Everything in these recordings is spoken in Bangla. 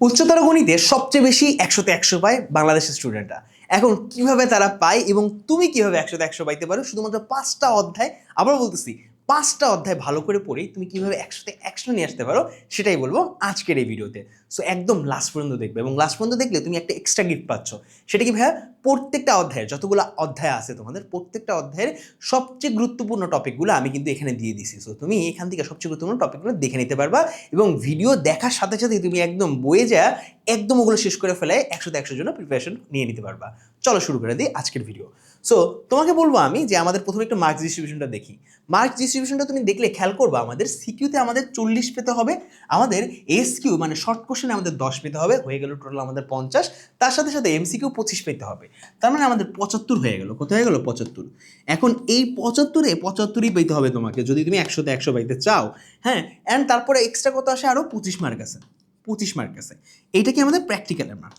উচ্চতর গণিতে সবচেয়ে বেশি একশোতে একশো পায় বাংলাদেশের স্টুডেন্টরা। এখন কীভাবে তারা পায় এবং তুমি কীভাবে একশোতে একশো পাইতে পারো? শুধুমাত্র পাঁচটা অধ্যায় আবার বলতেছি পাঁচটা অধ্যায় ভালো করে পড়েই তুমি কীভাবে একসাথে একশো নিয়ে আসতে পারো, সেটাই বলব আজকের এই ভিডিওতে সো একদম লাস্ট পর্যন্ত দেখবে এবং লাস্ট পর্যন্ত দেখলে তুমি একটা এক্সট্রা গিফট পাচ্ছ। সেটা কি ভাইয়া? প্রত্যেকটা অধ্যায়ের, যতগুলো অধ্যায় আছে তোমাদের, প্রত্যেকটা অধ্যায়ের সবচেয়ে গুরুত্বপূর্ণ টপিকগুলো আমি কিন্তু এখানে দিয়ে দিছি। সো তুমি এখান থেকে সবচেয়ে গুরুত্বপূর্ণ টপিকগুলো দেখে নিতে পারবা এবং ভিডিও দেখার সাথে সাথে তুমি একদম বয়ে যা একদম ওগুলো শেষ করে ফেলে একশোতে একশোর জন্য প্রিপারেশন নিয়ে নিতে পারবা। চলো শুরু করে দিই আজকের ভিডিও সো তোমাকে বলব আমি যে আমাদের প্রথমে একটু মার্কস ডিস্ট্রিবিউশনটা দেখি। মার্কস ডিস্ট্রিবিউশনটা তুমি দেখলে খেয়াল করব, আমাদের সিকিউতে আমাদের চল্লিশ পেতে হবে, আমাদের এস কিউ মানে শর্ট কোশ্চেনে আমাদের দশ পেতে হবে, হয়ে গেল টোটাল আমাদের পঞ্চাশ, তার সাথে সাথে এমসিকিউ পঁচিশ পেতে হবে। তার মানে আমাদের পঁচাত্তর হয়ে গেল। কত হয়ে গেল? পঁচাত্তর। এখন এই পঁচাত্তরে পঁচাত্তরই পেতে হবে তোমাকে, যদি তুমি একশোতে একশো পাইতে চাও। হ্যাঁ অ্যান্ড তারপরে এক্সট্রা কত আসে? আরও পঁচিশ মার্ক আছে। পঁচিশ মার্ক আছে। এইটা কি আমাদের প্র্যাকটিক্যালের মার্ক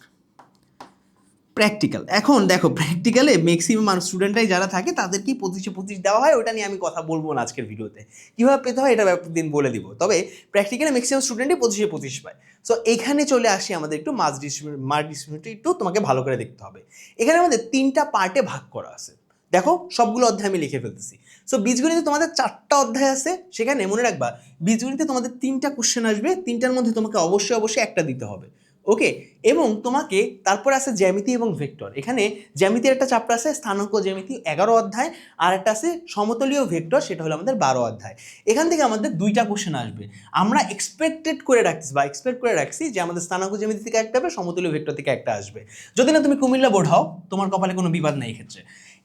প্র্যাকটিক্যাল এখন দেখো প্র্যাকটিক্যালে ম্যাক্সিমাম স্টুডেন্টরাই যারা থাকে, তাদেরকেই পঁচিশে পঁচিশ দেওয়া হয়, ওটা নিয়ে আমি কথা বলব না আজকের ভিডিওতে। কীভাবে পেতে হয়, এটা দিন বলে দিব। তবে প্র্যাকটিক্যালে ম্যাক্সিমাম স্টুডেন্টই পঁচিশে পঁচিশ পায়। সো এখানে চলে আসি আমাদের একটু ডিস্ট্রিবিউট মার্ক ডিস্ট্রিবিউটর একটু তোমাকে ভালো করে দেখতে হবে। এখানে আমাদের তিনটা পার্টে ভাগ করা আছে। দেখো, সবগুলো অধ্যায় আমি লিখে ফেলতেছি। সো বীজগণিতে তোমাদের চারটা অধ্যায় আছে। সেখানে মনে রাখবা, বীজগণিতে তোমাদের তিনটা কোশ্চেন আসবে। তিনটার মধ্যে তোমাকে অবশ্যই অবশ্যই একটা দিতে হবে। ওকে, এবং তোমাকে তারপর আছে জ্যামিতি এবং ভেক্টর। এখানে জ্যামিতির একটা চ্যাপ্টার আছে, স্থানাঙ্ক জ্যামিতি এগারো অধ্যায়, আর একটা আছে সমতলীয় ভেক্টর, সেটা হলো আমাদের বারো অধ্যায়। এখান থেকে আমাদের দুইটা কোশ্চেন আসবে। আমরা এক্সপেক্টেড করে রাখছি, বা এক্সপেক্ট করে রাখছি যে আমাদের স্থানাঙ্ক জ্যামিতি থেকে একটা হবে সমতলীয় ভেক্টর থেকে একটা আসবে। যদি না তুমি কুমিল্লা বোর্ড হও, তোমার কপালে কোনো বিবাদ নেই ক্ষেত্রে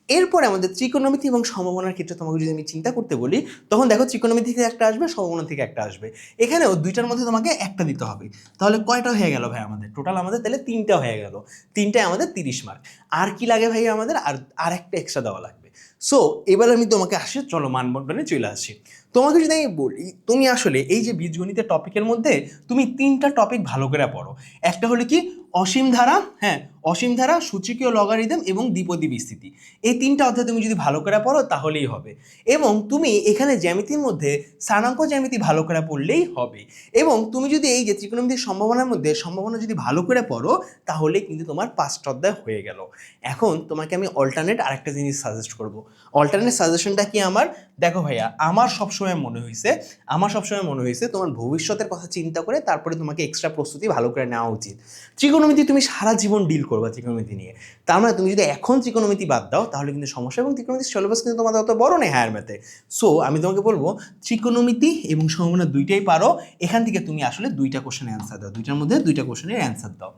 এরপরে আমাদের ত্রিকোণমিতি এবং সম্ভাবনার ক্ষেত্রে তোমাকে যদি আমি চিন্তা করতে বলি, তখন দেখো ত্রিকোণমিতি থেকে একটা আসবে সম্ভাবনা থেকে একটা আসবে। এখানেও দুইটার মধ্যে তোমাকে একটা দিতে হবে। তাহলে কয়টা হয়ে গেল ভাই আমাদের? টোটাল আমাদের তাহলে তিনটা হয়ে গেল। তিনটায় আমাদের তিরিশ মার্ক আর কি লাগে ভাই আমাদের? আর আর একটা এক্সট্রা দেওয়া লাগবে। সো এবার আমি তোমাকে আসি, চলো মানবন্ধনে চলে আসি। তোমাকে যদি আমি বলি, তুমি আসলে এই যে বীজগণিতের টপিকের মধ্যে তুমি তিনটা টপিক ভালো করে পড়ো। একটা হলো কি, অসীম ধারা হ্যাঁ অসীম ধারা, সূচকীয় লগারিদম এবং দ্বিপদী বিস্তৃতি। এই তিনটা অধ্যায় তুমি যদি ভালো করে পড়ো, তাহলেই হবে। এবং তুমি এখানে জ্যামিতির মধ্যে স্থানাঙ্ক জ্যামিতি ভালো করে পড়লেই হবে। এবং তুমি যদি এই যে ত্রিকোণমিতির সম্ভাবনার মধ্যে সম্ভাবনা যদি ভালো করে পড়ো, তাহলে কিন্তু তোমার পাঁচটা অধ্যায় হয়ে গেল। এখন তোমাকে আমি অল্টারনেট আরেকটা জিনিস সাজেস্ট করব। অল্টারনেট সাজেশনটা কি আমার? দেখো ভাইয়া, আমার সবসময় মনে হয়েছে আমার সবসময় মনে হয়েছে তোমার ভবিষ্যতের কথা চিন্তা করে তারপরে তোমাকে এক্সট্রা প্রস্তুতি ভালো করে নেওয়া উচিত। ত্রিকোণমিতি তুমি সারা জীবন ডিল করবা ত্রিকোণমিতি নিয়ে। তার মানে তুমি যদি এখন ত্রিকোণমিতি বাদ দাও, তাহলে কিন্তু সমস্যা এবং ত্রিকোণমিতির সিলেবাস কিন্তু তোমাদের অত বড় নেই হায়ার ম্যাথে সো আমি তোমাকে বলব, ত্রিকোণমিতি এবং সম্ভাবনা দুইটাই পারো, এখান থেকে তুমি আসলে দুইটা কোশ্চেনের অ্যান্সার দাও, দুইটার মধ্যে দুইটা কোশ্চেনের অ্যান্সার দাও।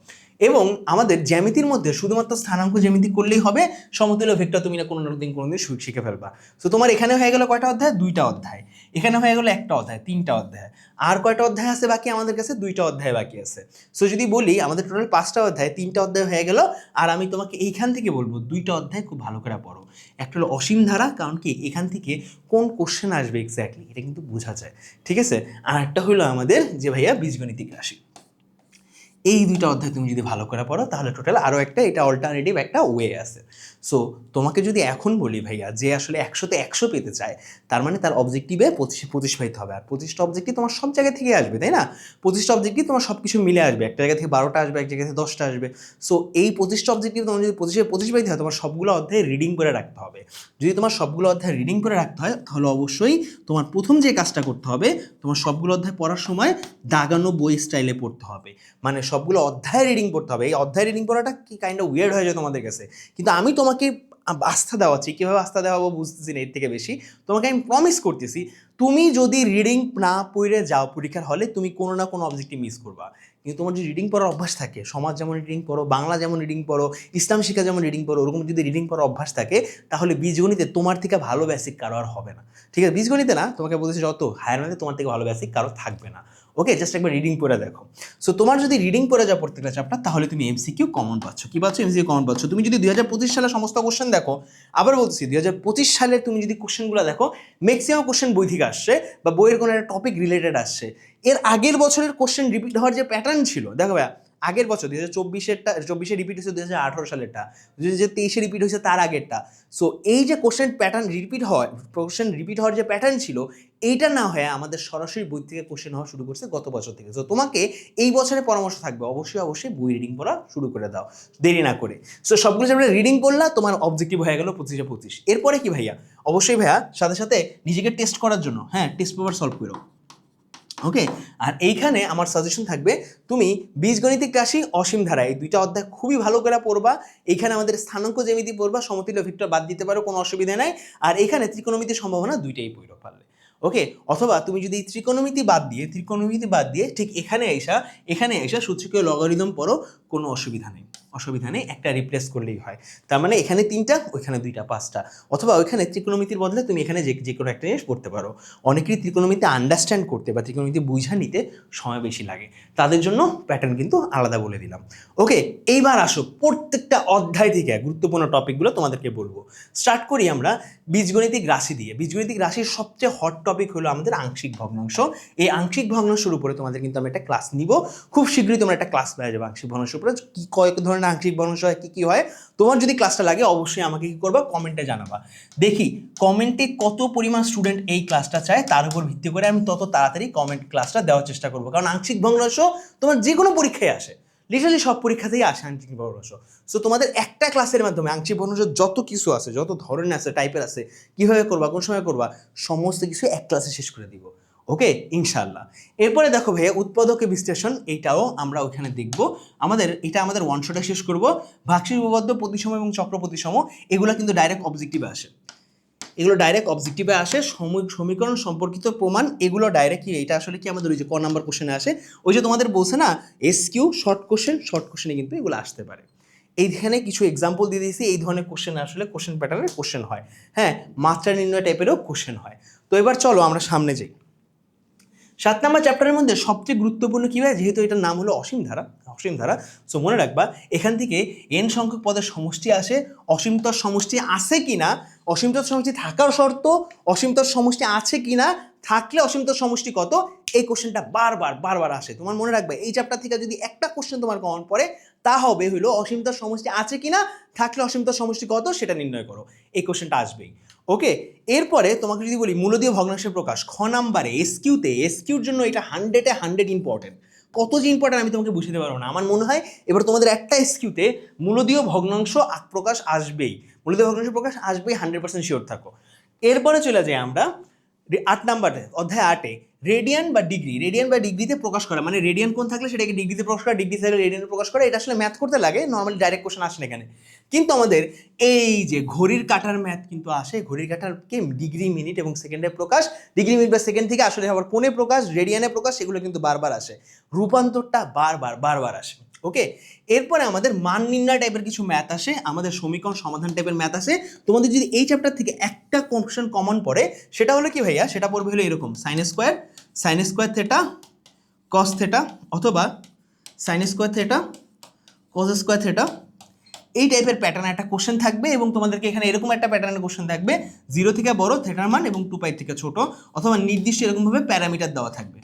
এবং আমাদের জ্যামিতির মধ্যে শুধুমাত্র স্থানাঙ্ক জ্যামিতি করলেই হবে, সমতুল্য ভেক্টর তুমি না কোনো না কোনো দিন শিখে ফেলবা। সো তোমার এখানে হয়ে গেল কয়টা অধ্যায়? দুইটা অধ্যায়। এখানে হয়ে গেলো একটা অধ্যায়, তিনটা অধ্যায়। আর কয়টা অধ্যায় আছে বাকি? আমাদের কাছে দুইটা অধ্যায় বাকি আছে। সো যদি বলি, আমাদের টোটাল পাঁচটা অধ্যায়, তিনটা অধ্যায় হয়ে গেল, আর আমি তোমাকে এইখান থেকে বলব, দুইটা অধ্যায় খুব ভালো করে পড়ো। একটা হলো অসীম ধারা, কারণ কি? এখান থেকে কোন কোশ্চেন আসবে এক্স্যাক্টলি এটা কিন্তু বোঝা যায়। ঠিক আছে? আর একটা হলো আমাদের যে ভাইয়া বীজগণিতিক রাশি। এই দুইটা অধ্যায় তুমি যদি ভালো করে পড়ো, তাহলে টোটাল আরও একটা, এটা অল্টারনেটিভ একটা ওয়ে আছে। সো তোমাকে যদি এখন বলি ভাইয়া যে আসলে একশোতে একশো পেতে চায়, তার মানে তার অবজেক্টিভে পঁচিশে পঁচিশ পাইতে হবে। আর পঁচিশটা অবজেক্টিভ তোমার সব জায়গা থেকে আসবে, তাই না? পঁচিশটা অবজেক্টিভ তোমার সব কিছু মিলে আসবে। একটা জায়গা থেকে বারোটা আসবে, এক জায়গা থেকে দশটা আসবে। সো এই পঁচিশটা অবজেক্টিভ তোমার যদি পঁচিশে পঁচিশ পাইতে হয়, তোমার সবগুলো অধ্যায় রিডিং করে রাখতে হবে। যদি তোমার সবগুলো অধ্যায় রিডিং করে রাখতে হয়, তাহলে অবশ্যই তোমার প্রথম যে কাজটা করতে হবে, তোমার সবগুলো অধ্যায় পড়ার সময় দাগানো বই স্টাইলে পড়তে হবে। মানে সবগুলো অধ্যায় রিডিং পড়তে হবে। এই অধ্যায় রিডিং পড়াটা কি কাইন্ড অফ উইয়ার্ড হয়ে যায় তোমাদের কাছে? কিন্তু আমি তোমাকে আস্থা দেওয়াচ্ছি। কীভাবে আস্থা দেওয়াবো বুঝতেছি না, এর থেকে বেশি। তোমাকে আমি প্রমিস করতেছি, তুমি যদি রিডিং না পড়ে যাও পরীক্ষার হলে, তুমি কোনো না কোনো অবজেক্টিভ মিস করবা। কিন্তু তোমার যদি রিডিং পড়ার অভ্যাস থাকে, সমাজ যেমন রিডিং পড়ো, বাংলা যেমন রিডিং পড়ো, ইসলাম শিক্ষা যেমন রিডিং পড়ো, ওরকম যদি রিডিং পড়ার অভ্যাস থাকে, তাহলে বীজগণিতে তোমার থেকে ভালো বেসিক কারও আর হবে না। ঠিক আছে? বীজগণিতে না, তোমাকে বলতেছি যত, হায়ার ম্যাথে তোমার থেকে ভালো বেসিক কারও থাকবে না। ওকে জাস্ট একবার রিডিং পড়ে দেখো। সো তোমার যদি রিডিং পড়ে যাও প্রত্যেকটা চ্যাপ্টার তাহলে তুমি এমসিকিউ কমন পাচ্ছ। কি পাচ্ছ? এমসিকিউ কমন পাচ্ছ। তুমি যদি দুই হাজার পঁচিশ সালে সমস্ত কোশ্চেন দেখো, আবার বলছি, দুই হাজার পঁচিশ সালের তুমি যদি কোশ্চেনগুলো দেখো ম্যাক্সিমাম কোশ্চেন বই থেকে আসছে বা বইয়ের কোনো একটা টপিক রিলেটেড আসছে। এর আগের বছরের কোশ্চেন রিপিট হওয়ার যে প্যাটার্ন ছিল, দেখো ভাইয়া আগের বছর, দুই হাজার চব্বিশেরটা, চব্বিশে রিপিট হয়েছে, দুই হাজার আঠারো সালেরটা। দুই হাজার তেইশে রিপিট হয়েছে, তার আগেরটা। সো এই যে কোশ্চেন প্যাটার্ন রিপিট হয় কোশ্চেন রিপিট হওয়ার যে প্যাটার্ন ছিল, এইটা না হয়ে আমাদের সরাসরি বই থেকে কোশ্চেন হওয়া শুরু করছে গত বছর থেকে। তো তোমাকে এই বছরের পরামর্শ থাকবে। অবশ্যই অবশ্যই বই রিডিং করা শুরু করে দাও। দেরি না করে। সো সবগুলো চ্যাপ্টার রিডিং করলা, তোমার অবজেক্টিভ হয়ে গেল পঁচিশে পঁচিশ। এরপরে কি ভাইয়া? অবশ্যই ভাইয়া, সাথে সাথে নিজেকে টেস্ট করার জন্য হ্যাঁ টেস্ট পেপার সলভ করো। ওকে আর এইখানে আমার সাজেশন থাকবে, তুমি বীজগণিতিক রাশি অসীম ধারা এই দুইটা অধ্যায় খুবই ভালো করে পড়বা। এখানে আমাদের স্থানাঙ্ক জ্যামিতি পড়বা, সমতুল্য ভিক্টর বাদ দিতে পারো, কোনো অসুবিধা নাই। আর এখানে ত্রিকোণমিতির সম্ভাবনা দুইটাই পড়ো পারলে। ওকে অথবা তুমি যদি ত্রিকোণমিতি বাদ দিয়ে, ত্রিকোণমিতি বাদ দিয়ে ঠিক এখানে এসা এখানে এসা সূচকীয় লগারিদম পড়ো, কোনো অসুবিধা নেই। অসুবিধা নেই, একটা রিপ্লেস করলেই হয়। তার মানে এখানে তিনটা, ওইখানে দুইটা, পাঁচটা। অথবা ওইখানে ত্রিকোণমিতির বদলে তুমি এখানে যে যে কোনো একটা জিনিস পড়তে পারো। অনেকেরই ত্রিকোণমিতি আন্ডারস্ট্যান্ড করতে বা ত্রিকোণমিতি বুঝা নিতে সময় বেশি লাগে। তাদের জন্য প্যাটার্ন কিন্তু আলাদা বলে দিলাম। ওকে এইবার আসো প্রত্যেকটা অধ্যায় থেকে গুরুত্বপূর্ণ টপিকগুলো তোমাদেরকে বলব। স্টার্ট করি আমরা বীজগণিতিক রাশি দিয়ে। বীজগণিতিক রাশির সবচেয়ে হট টপিক হলো আমাদের আংশিক ভগ্নাংশ। এই আংশিক ভগ্নাংশের উপরে তোমাদের কিন্তু আমি একটা ক্লাস নিব। খুব শীঘ্রই তোমরা একটা ক্লাস পেয়ে যাবে আংশিক ভগ্নাংশের উপরে। কি কয়েক ধরনের আংশিক ভগ্নাংশ হয়, কী কী হয়? তোমার যদি ক্লাসটা লাগে, অবশ্যই আমাকে কি করবা? কমেন্টে জানাবা। দেখি কমেন্টে কত পরিমাণ স্টুডেন্ট এই ক্লাসটা চায়, তার উপর ভিত্তি করে আমি তত তাড়াতাড়ি কমেন্ট ক্লাসটা দেওয়ার চেষ্টা করব। কারণ আংশিক ভগ্নাংশ তোমার যে কোনো পরীক্ষায় আসে। লিটারালি সব পরীক্ষাতেই আসে আংশিক ভগ্নাংশ সো তোমাদের একটা ক্লাসের মাধ্যমে আংশিক ভগ্নাংশ যত কিছু আছে, যত ধরনের আছে টাইপের আছে, কীভাবে করবা, কোন সময় করবা, সমস্ত কিছু এক ক্লাসে শেষ করে দিব। ওকে? ইনশাল্লাহ এরপরে দেখো ভাইয়া, উৎপাদকে বিশ্লেষণ, এইটাও আমরা ওখানে দেখব। আমাদের, এটা আমাদের ওয়ান শটে শেষ করব। ভাগশিক উপপাদ্য, প্রতিসম এবং চক্র প্রতিসম, এগুলো কিন্তু ডাইরেক্ট অবজেক্টিভে আসে। এগুলো ডাইরেক্ট অবজেক্টিভে আসে সমীকরণ সম্পর্কিত প্রমাণ, এগুলো ডাইরেক্ট কি, এটা আসলে কি আমাদের ওই যে ক নাম্বার কোশ্চেনে আসে। ওই যে তোমাদের বলছে না S Q short question short কোশ্চেনে কিন্তু এগুলো আসতে পারে। এইখানে কিছু এক্সাম্পল দিয়ে দিয়েছি, এই ধরনের কোশ্চেন আসলে কোশ্চেন প্যাটার্নের কোশ্চেন হয়। হ্যাঁ মাত্রা নির্ণয় টাইপেরও কোশ্চেন হয়। তো এবার চলো আমরা সামনে যাই। সাত নম্বর চ্যাপ্টারের মধ্যে সবচেয়ে গুরুত্বপূর্ণ কী হয় যেহেতু এটার নাম হলো অসীম ধারা অসীম ধারা। সো মনে রাখবা, এখান থেকে এন সংখ্যক পদের সমষ্টি আসে অসীমতর সমষ্টি আছে কি না অসীমতর সমষ্টি থাকার শর্ত অসীমতর সমষ্টি আছে কি না থাকলে অসীমতর সমষ্টি কত? এই কোশ্চেনটা বারবার বারবার আসে। তোমার মনে রাখবে, এই চ্যাপ্টার থেকে যদি একটা কোশ্চেন তোমার কমন পড়ে, তা হবে হলো অসীমতর সমষ্টি আছে কি না থাকলে অসীমতর সমষ্টি কত? সেটা নির্ণয় করো। এই কোশ্চেনটা আসবেই। ওকে এরপরে তোমাকে যদি বলি মূলদীয় ভগ্নাংশের প্রকাশ, খ নাম্বারে এসকিউতে এসকিউর জন্য এটা হান্ড্রেডে হান্ড্রেড ইম্পর্টেন্ট কত যে ইম্পর্টেন্ট আমি তোমাকে বুঝতে পারব না। আমার মনে হয় এবার তোমাদের একটা এসকিউতে মূলদীয় ভগ্নাংশ প্রকাশ আসবেই। মূলদীয় ভগ্নাংশ প্রকাশ আসবেই হান্ড্রেড পার্সেন্ট শিওর থাকো। এরপরে চলে যাই আমরা আট নাম্বারে, অধ্যায় আটে রেডিয়ান বা ডিগ্রি রেডিয়ান বা ডিগ্রিতে প্রকাশ করা মানে রেডিয়ান কোন থাকলে সেটাকে ডিগ্রিতে প্রকাশ করা ডিগ্রি থাকলে রেডিয়ানে প্রকাশ করা, এটা আসলে ম্যাথ করতে লাগে নর্মালি ডাইরেক্ট কোশ্চেন আসে না এখানে। কিন্তু আমাদের এই যে ঘড়ির কাটার ম্যাথ কিন্তু আসে, ঘড়ির কাটার কে? ডিগ্রি মিনিট এবং সেকেন্ডে প্রকাশ ডিগ্রি মিনিট বা সেকেন্ড থেকে আসলে আবার কোণে প্রকাশ রেডিয়ানে প্রকাশ, এগুলো কিন্তু বারবার আসে। রূপান্তরটা বারবার বারবার আসে। ওকে এরপরে আমাদের মান নির্ণয় টাইপের কিছু ম্যাথ আসে, আমাদের সমীকরণ সমাধান টাইপের ম্যাথ আসে। তোমাদের যদি এই চ্যাপ্টার থেকে একটা কোশ্চেন কমন পড়ে, সেটা হলো কি ভাইয়া? সেটা পড়বে হলো এরকম sine square sine square theta cos theta অথবা sine square theta cos square theta এই টাইপের প্যাটার্ন একটা কোশ্চেন থাকবে এবং তোমাদেরকে এখানে এরকম একটা প্যাটার্নের কোশ্চেন থাকবে। জিরো থেকে বড় থেটার মান এবং টু পাই থেকে ছোট, অথবা নির্দিষ্ট এরকমভাবে প্যারামিটার দেওয়া থাকবে।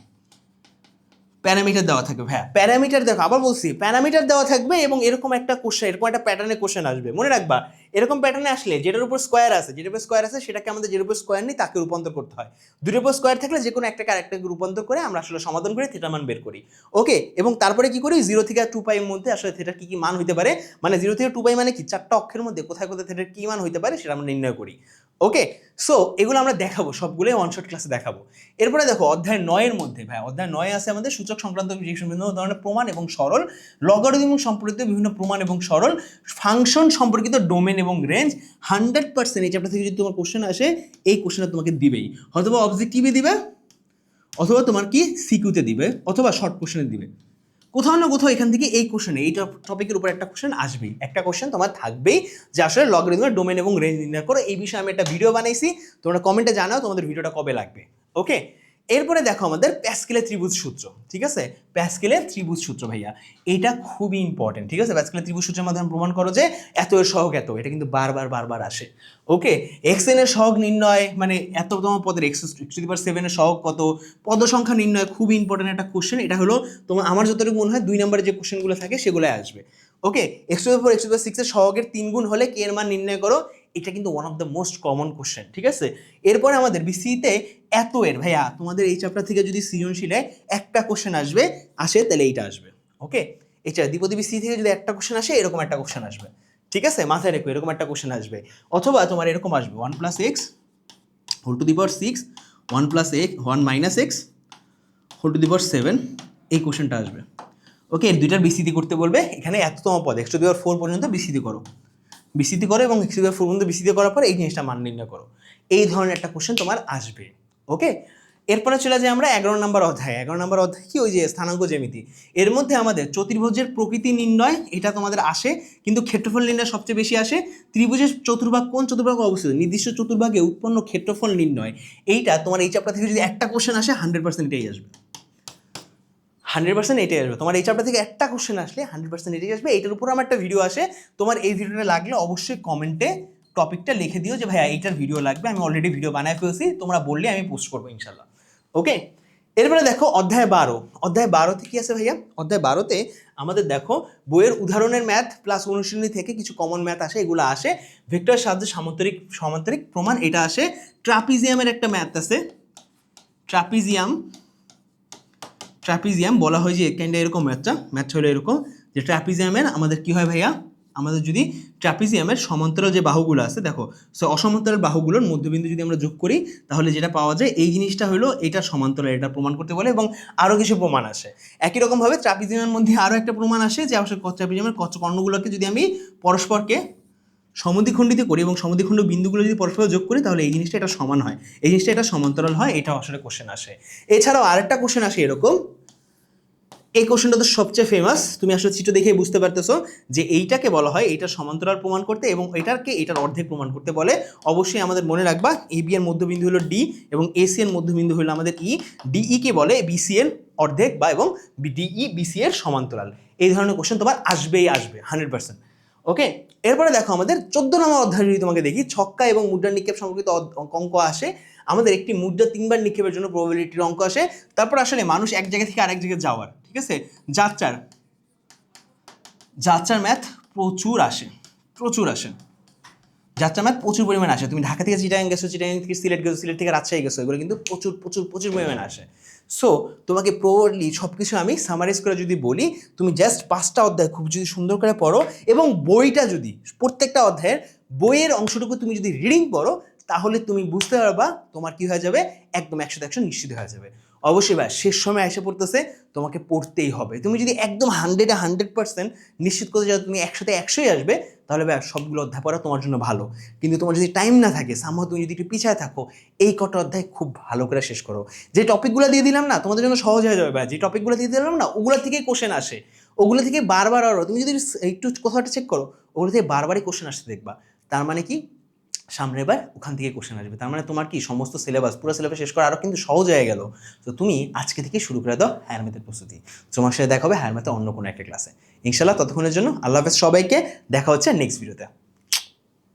প্যারামিটার দেওয়া থাকবে হ্যাঁ প্যারামিটার দেখো আবার বলছি, প্যারামিটার দেওয়া থাকবে এবং এরকম একটা কোশ্চেন এরকম একটা প্যাটার্নের কোশ্চেন আসবে। মনে রাখবা, এরকম প্যাটার্নে আসলে যেটার উপর স্কোয়ার আছে, যেটার উপর স্কোয়ার আছে, সেটাকে আমাদের যেটার উপর স্কোয়ার নেই, তাকে রূপান্তর করতে হয়। দুটোর উপর স্কোয়ার থাকলে যে কোনো একটা ক্যারেক্টারকে রূপান্তর করে আমরা আসলে সমাধান করে থিটার মান বের করি। ওকে এবং তারপরে কি করি? জিরো থেকে টু পাইয়ের মধ্যে আসলে থিটার কি কি মান হইতে পারে? মানে জিরো থেকে টু পাই মানে কি? চারটা অক্ষের মধ্যে কোথায় কোথায় থিটার কি মান হইতে পারে? সেটা আমরা নির্ণয় করি। ওকে সো এগুলো আমরা দেখাবো, সবগুলোই শট ক্লাসে দেখাবো। এরপরে দেখো, অধ্যায় নয়ের মধ্যে, ভাই, অধ্যায় নয় আছে আমাদের সূচক সংক্রান্ত বিভিন্ন ধরনের প্রমাণ এবং সরল লগারিদম সম্পর্কিত বিভিন্ন প্রমাণ এবং সরল ফাংশন সম্পর্কিত ডোমেন এবং রেঞ্জ হান্ড্রেড পার্সেন্ট এই চ্যাপ্টার থেকে যদি তোমার কোশ্চেন আসে, এই কোশ্চেনটা তোমাকে দিবেই। হয়তো অবজেক্টিভে দিবে, অথবা তোমার কি সিকিউতে দিবে, অথবা শর্ট কোশ্চেনে দিবে। কোথাও না কোথাও এখান থেকে এই কোশ্চেনে এই টপিকের উপর একটা কোশ্চেন আসবে একটা কোশ্চেন তোমার থাকবেই, যে আসলে লগরিদমের ডোমেন এবং রেঞ্জ নির্ণয় করো। এই বিষয়ে আমি একটা ভিডিও বানাইছি, তোমরা কমেন্টে জানাও তোমাদের ভিডিওটা কবে লাগবে। ওকে এরপরে দেখো আমাদের প্যাসকেলের ত্রিভুজ সূত্র, ঠিক আছে? প্যাসকেলের ত্রিভুজ সূত্র, ভাইয়া, এটা খুবই ইম্পর্টেন্ট ঠিক আছে? প্যাসকেলের ত্রিভুজ সূত্রের মাধ্যমে প্রমাণ করো যে এত এর সহগ এত, এটা কিন্তু বারবার বারবার আসে ওকে এক্সের সহগ নির্ণয় মানে এততম পদের এক্স এক্স টু পাওয়ার সেভেনের সহগ কত? পদ সংখ্যা নির্ণয় খুবই ইম্পর্টেন্ট একটা কোশ্চেন এটা হলো তোমার, আমার যতটুকু মনে হয় দুই নম্বরে যে কোশ্চেনগুলো থাকে সেগুলো আসবে okay x to power x to সিক্সের সহগের তিন গুণ হলে কে এর মান নির্ণয় করো এটা কিন্তু one of the most common question ঠিক আছে? এরপরে আমাদের বিসিতে এত এর, ভাইয়া, তোমাদের এই চ্যাপ্টার থেকে যদি সৃজনশীলে একটা কোশ্চেন আসবে, আসে, তাহলে এইটা আসবে ওকে এটা দ্বিপদী বিসি থেকে যদি একটা কোশ্চেন আসে, এরকম একটা কোশ্চেন আসবে, ঠিক আছে? মাথায় রেখো, এরকম একটা কোশ্চেন আসবে। অথবা তোমার এরকম আসবে one plus x whole to the power six one plus x one minus x whole to the power seven এই কোশ্চেনটা আসবে ওকে এর দুইটার বিসিতি করতে বলবে, এখানে এত এততম পদ x to the power four পর্যন্ত বিসিতি করো। বিসিতি করো এবং এক্স টু ফোর পর্যন্ত বিসিতি করার পর এই জিনিসটা মান নির্ণয় করো। এই ধরনের একটা কোশ্চেন তোমার আসবে ওকে এরপরে চলে যাই আমরা এগারো নম্বর অধ্যায়। এগারো নম্বর অধ্যায় কি? ওই যে স্থানাঙ্ক জ্যামিতি। এর মধ্যে আমাদের চতুর্ভুজের প্রকৃতি নির্ণয়, এটা তোমাদের আসে, কিন্তু ক্ষেত্রফল নির্ণয় সবচেয়ে বেশি আসে। ত্রিভুজের চতুর্ভাগ কোন চতুর্ভাগে অবস্থিত? নির্দিষ্ট চতুর্ভাগে উৎপন্ন ক্ষেত্রফল নির্ণয়। এইটা তোমার এই চ্যাপ্টার থেকে যদি একটা কোশ্চেন আসে হান্ড্রেড পার্সেন্ট এটাই আসবে। হান্ড্রেড পার্সেন্ট এটাই আসবে। তোমার এই চ্যাপ্টার থেকে একটা কোশ্চেন আসলে হান্ড্রেড পার্সেন্ট এটাই আসবে। এইটার উপর আমার একটা ভিডিও আসে। তোমার এই ভিডিওটা লাগলে অবশ্যই কমেন্টে টপিকটা লিখে দিও যে, ভাইয়া, এইটার ভিডিও লাগবে। আমি অলরেডি ভিডিও বানায় ফেলছি। তোমরা বললে আমি পোস্ট করব ইনশাল্লাহ। ওকে এরপরে দেখো, অধ্যায় বারো। অধ্যায় বারোতে কি আছে ভাইয়া? অধ্যায় বারোতে আমাদের দেখো, বইয়ের উদাহরণের ম্যাথ প্লাস অনুশীলনী থেকে কিছু কমন ম্যাথ আসে, এগুলো আসে। ভেক্টরের সাহায্যে সামান্তরিক সামান্তরিক প্রমাণ, এটা আসে। ট্রাপিজিয়ামের একটা ম্যাথ আছে। ট্রাপিজিয়াম ট্রাপিজিয়াম বলা হয় যে কাইন্ডা এরকম ম্যাথটা ম্যাথ হলো এরকম। যে ট্রাপিজিয়ামের আমাদের কি হয় ভাইয়া? আমাদের যদি ট্রাপিজিয়ামের সমান্তরাল যে বাহুগুলো আছে, দেখো সো অসমান্তরাল বাহুগুলোর মধ্যবিন্দু যদি আমরা যোগ করি, তাহলে যেটা পাওয়া যায়, এই জিনিসটা হলো এটা সমান্তরাল, এটা প্রমাণ করতে বলে এবং আরও কিছু প্রমাণ আসে। একই রকমভাবে ট্রাপিজিয়ামের মধ্যে আরও একটা প্রমাণ আসে যে ট্রাপিজিয়ামের কচ্চ কর্ণগুলোকে যদি আমি পরস্পরকে সমদ্বিখণ্ডিত করি এবং সমদ্বিখণ্ড বিন্দুগুলো যদি পরস্পর যোগ করি, তাহলে এই জিনিসটা এটা সমান হয়। এই জিনিসটা এটা সমান্তরাল হয় এটা আসলে কোশ্চেন আসে। এছাড়াও আরেকটা কোশ্চেন আসে এরকম। এই কোশ্চেনটা তো সবচেয়ে ফেমাস তুমি আসলে চিত্র দেখেই বুঝতে পারতেছো যে এইটাকে বলা হয় এইটা সমান্তরাল প্রমাণ করতে এবং এটাকে এটার অর্ধেক প্রমাণ করতে বলে। অবশ্যই আমাদের মনে রাখবা এ বি এর মধ্যবিন্দু হলো ডি এবং এসি এর মধ্যবিন্দু হলো আমাদের ই ডিই কে বলে বিসি এর অর্ধেক বা এবং ডিই বিসি এর সমান্তরাল। এই ধরনের কোশ্চেন তোমার আসবেই আসবে হান্ড্রেড পার্সেন্ট ওকে এরপরে দেখো আমাদের চোদ্দ নম্বর অধ্যায় যদি তোমাকে দেখি, ছক্কা এবং মুদ্রা নিক্ষেপ সম্পর্কিত অঙ্ক আসে। আমাদের একটি মুদ্রা তিনবার নিক্ষেপের জন্য প্রবাবিলিটির অঙ্ক আসে। তারপর আসলে মানুষ এক জায়গা থেকে আরেক জায়গায় যাওয়ার, ঠিক আছে? যাত্রার যাত্রার ম্যাথ প্রচুর আসে প্রচুর আসে। যাত্রা ম্যাথ প্রচুর পরিমাণে আসে। তুমি ঢাকা থেকে চিটাং গেছো চিটাং থেকে সিলেট গেছো, সিলেট থেকে রাজশাহী গেছো, এগুলো কিন্তু প্রচুর প্রচুর প্রচুর পরিমাণে আসে। সো তোমাকে প্রোভারলি সব কিছু আমি সামারাইজ করে যদি বলি, তুমি জাস্ট পাঁচটা অধ্যায় খুব যদি সুন্দর করে পড়ো এবং বইটা যদি, প্রত্যেকটা অধ্যায়ের বইয়ের অংশটুকু তুমি যদি রিডিং পড়ো তাহলে তুমি বুঝতে পারবা তোমার কি হয়ে যাবে? একদম একশো একশো নিশ্চিত হয়ে যাবে। অবশ্যই ভাই, শেষ সময় এসে পড়তেছে, তোমাকে পড়তেই হবে। তুমি যদি একদম হান্ড্রেডে হান্ড্রেড পার্সেন্ট নিশ্চিত করতে চাও তুমি একসাথে একশোই আসবে, তাহলে ভাই সবগুলো অধ্যায় পড়া তোমার জন্য ভালো। কিন্তু তোমার যদি টাইম না থাকে সামহ তুমি যদি একটু পিছায় থাকো, এই কটা অধ্যায় খুব ভালো করে শেষ করো। যে টপিকগুলো দিয়ে দিলাম না, তোমাদের জন্য সহজ হয়ে যাবে ভাই। যে টপিকগুলো দিয়ে দিলাম না, ওগুলো থেকেই কোশ্চেন আসে। ওগুলো থেকে বারবার আরও তুমি যদি একটু কোথাও চেক করো, ওগুলো থেকে বারবারই কোশ্চেন আসতে দেখবা। তার মানে কি? সামনের এবার ওখান থেকে কোশ্চেন আসবে। তার মানে তোমার কি সমস্ত সিলেবাস পুরো সিলেবাস শেষ করা আরও কিন্তু সহজ হয়ে গেল। তো তুমি আজকে থেকে শুরু করে দাও হায়ার ম্যাথের প্রস্তুতি। তোমার সাথে দেখা হবে হায়ার ম্যাথে অন্য কোনো একটা ক্লাসে ইনশাল্লাহ ততক্ষণের জন্য আল্লাহ হাফেজ সবাইকে, দেখা হচ্ছে নেক্সট ভিডিওতে